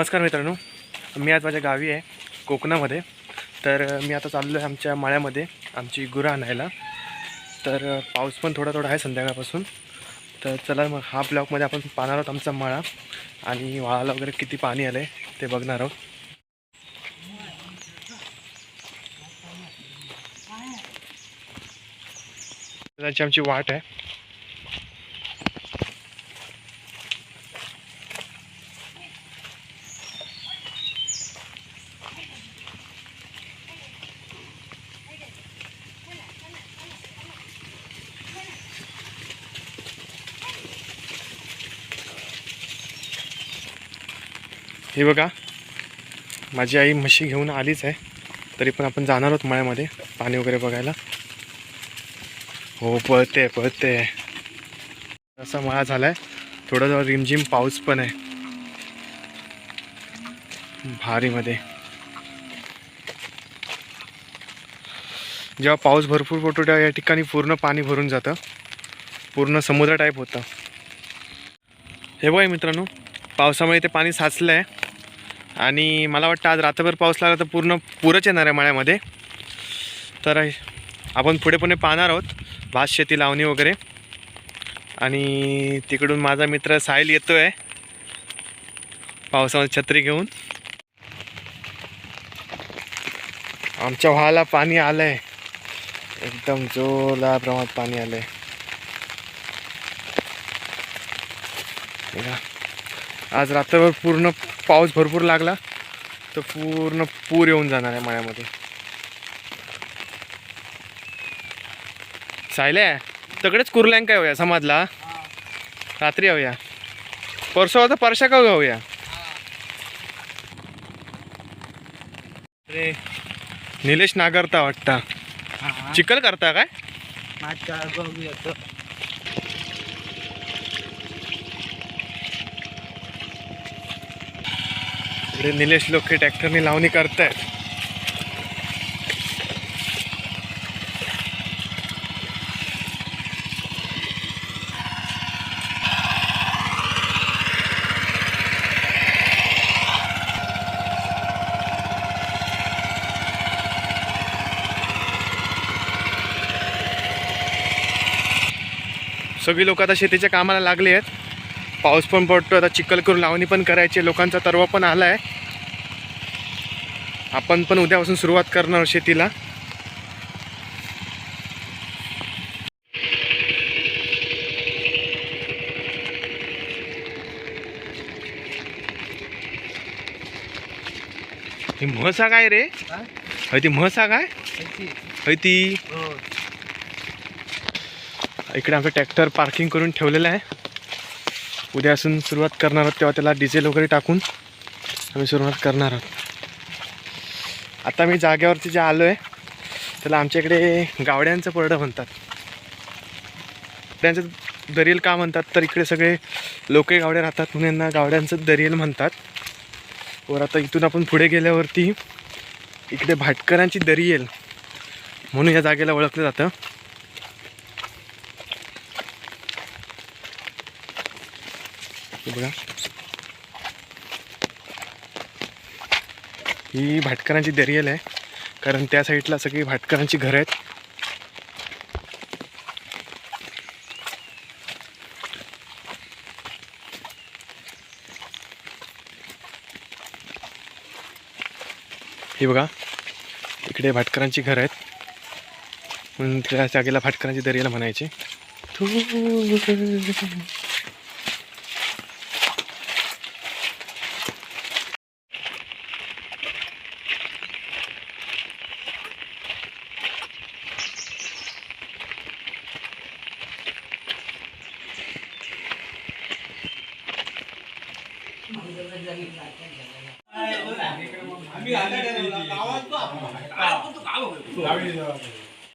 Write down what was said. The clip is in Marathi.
नमस्कार मित्रांनो मी आज माझ्या गावी आहे कोकणामध्ये. तर मी आता चाललो आहे आमच्या माळ्यामध्ये आमची गुरं आणायला. तर पाऊस पण थोडा थोडा आहे संध्याकाळपासून. तर चला मग हा ब्लॉकमध्ये आपण पाहणार आहोत आमचा माळा आणि वाळाला वगैरे किती पाणी आलं आहे ते बघणार आहोत. आमची वाट आहे. हे बघा माझी आई म्हशी घेऊन आलीच आहे. तरी पण आपण जाणार आहोत मळ्यामध्ये पाणी वगैरे बघायला. हो पळते पळते. असा मळा झाला आहे थोडं रिमझिम पाऊस पण आहे. भारीमध्ये जेव्हा पाऊस भरपूर पडतो तेव्हा या ठिकाणी पूर्ण पाणी भरून जातं. पूर्ण समुद्र टाईप होतं. हे बघा मित्रांनो पावसामुळे ते पाणी साचलं आहे आणि मला वाटतं आज रात्रभर पाऊस लागला तर पूर्ण पुरच येणार आहे मळ्यामध्ये. तर आपण पुढे पुढे पाहणार आहोत भात शेती लावणी वगैरे. आणि तिकडून माझा मित्र साहिल येतो आहे पावसामध्ये छत्री घेऊन. आमच्या व्हाळाला पाणी आलं आहे एकदम जोरदार प्रमाणात पाणी आलं आहे आज रात्रभर पूर्ण पाऊस भरपूर लागला तर पूर्ण पूर येऊन जाणार आहे मळ्यामध्ये. सायल्या तकडेच कुर्ल्यांक काय होया समाजला? रात्री हवया परसो आता परशा का होऊया अरे निलेश नागरता वाटता. चिखल करता काय? इकडे निलेश लोक ट्रॅक्टरने लावणी करतायत. सगळी लोक आता शेतीच्या कामाला लागली आहेत. पाऊस पण पडतो आता चिखल करून लावणी पण करायची लोकांचा तरवा पण आला आहे आपण पण उद्यापासून सुरुवात करणार शेतीला. ही म्हसा काय रे? हय ती म्हसा काय? हय ती. इकडे आमचं ट्रॅक्टर पार्किंग करून ठेवलेलं आहे. उद्या असून सुरुवात करणार आहोत तेव्हा त्याला डिझेल वगैरे टाकून आम्ही सुरुवात करणार आहोत. आता मी जागेवरती जे आलो आहे त्याला आमच्या इकडे गावड्यांचं पडडं म्हणतात. त्यांचं दरियल का म्हणतात? तर इकडे सगळे लोक गावडे राहतात म्हणून यांना गावड्यांचं दरियल म्हणतात. वर आता इथून आपण पुढे गेल्यावरती इकडे भाटकरांची दरियल म्हणून या जागेला ओळखलं जातं. हे बघा. ही भाटकरांची दरियल आहे. कारण त्या साईडला सगळी भाटकरांची घरं आहेत. हे बघा. इकडे भाटकरांची घरं आहेत. म्हणून त्या जागेला भाटकरांची दरियल म्हणायचे. आम्ही आल्या गावात